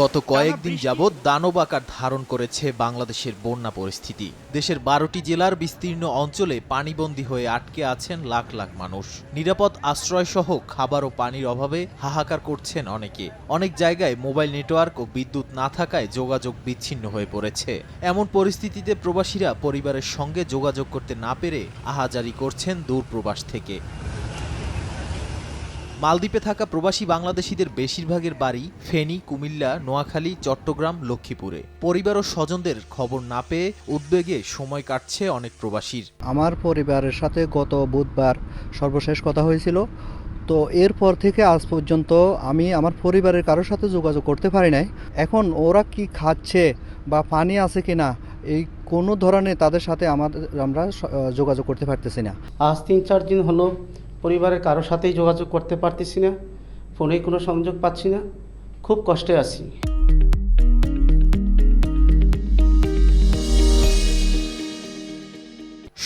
গত কয়েকদিন যাবৎ দানব আকার ধারণ করেছে বাংলাদেশের বন্যা পরিস্থিতি। দেশের বারোটি জেলার বিস্তীর্ণ অঞ্চলে পানিবন্দী হয়ে আটকে আছেন লাখ লাখ মানুষ। নিরাপদ আশ্রয় সহ খাবার ও পানির অভাবে হাহাকার করছেন অনেকে। অনেক জায়গায় মোবাইল নেটওয়ার্ক ও বিদ্যুৎ না থাকায় যোগাযোগ বিচ্ছিন্ন হয়ে পড়েছে। এমন পরিস্থিতিতে প্রবাসীরা পরিবারের সঙ্গে যোগাযোগ করতে না পেরে আহাজারি করছেন দূর প্রবাস থেকে। মালদ্বীপে থাকা প্রবাসী বাংলাদেশিদের বেশিরভাগের বাড়ি ফেনী কুমিল্লা নোয়াখালী চট্টগ্রাম লক্ষ্মীপুরে। পরিবার ও স্বজনদের খবর না পেয়ে উদ্বেগে সময় কাটছে অনেক প্রবাসীর। আমার পরিবারের সাথে গত বুধবার সর্বশেষ কথা হয়েছিল। তো এরপর থেকে আজ পর্যন্ত আমি আমার পরিবারের কারোর সাথে যোগাযোগ করতে পারি নাই। এখন ওরা কি খাচ্ছে বা পানি আছে কি না এই কোনো ধরনের তাদের সাথে আমাদের আমরা যোগাযোগ করতে পারতেছি না। আজ তিন চার দিন হলো পরিবারের কারোর সাথেই যোগাযোগ করতে পারতেছি না ফোনেই কোনো সংযোগ পাচ্ছি না খুব কষ্টে আছি।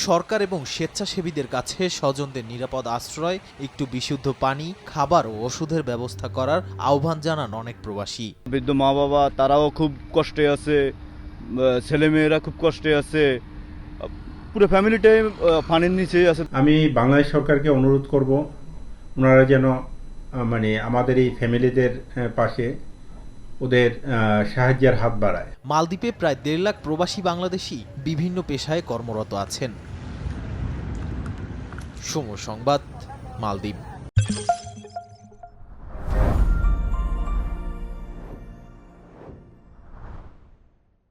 সরকার এবং স্বেচ্ছাসেবীদের কাছে স্বজনদের নিরাপদ আশ্রয় একটু বিশুদ্ধ পানি খাবার ও ওষুধের ব্যবস্থা করার আহ্বান জানান অনেক প্রবাসী। বৃদ্ধ মা বাবা তারাও খুব কষ্টে আছে ছেলেমেয়েরা খুব কষ্টে আছে। পুরো ফ্যামিলিটাই ফানের পানির নিচেই আছে। আমি বাংলাদেশ সরকারকে অনুরোধ করব ওনারা যেন মানে আমাদের এই ফ্যামিলিদের পাশে ওদের সাহায্যের হাত বাড়ায়। মালদ্বীপে প্রায় দেড় লাখ প্রবাসী বাংলাদেশি বিভিন্ন পেশায় কর্মরত আছেন। সময় সংবাদ মালদ্বীপ।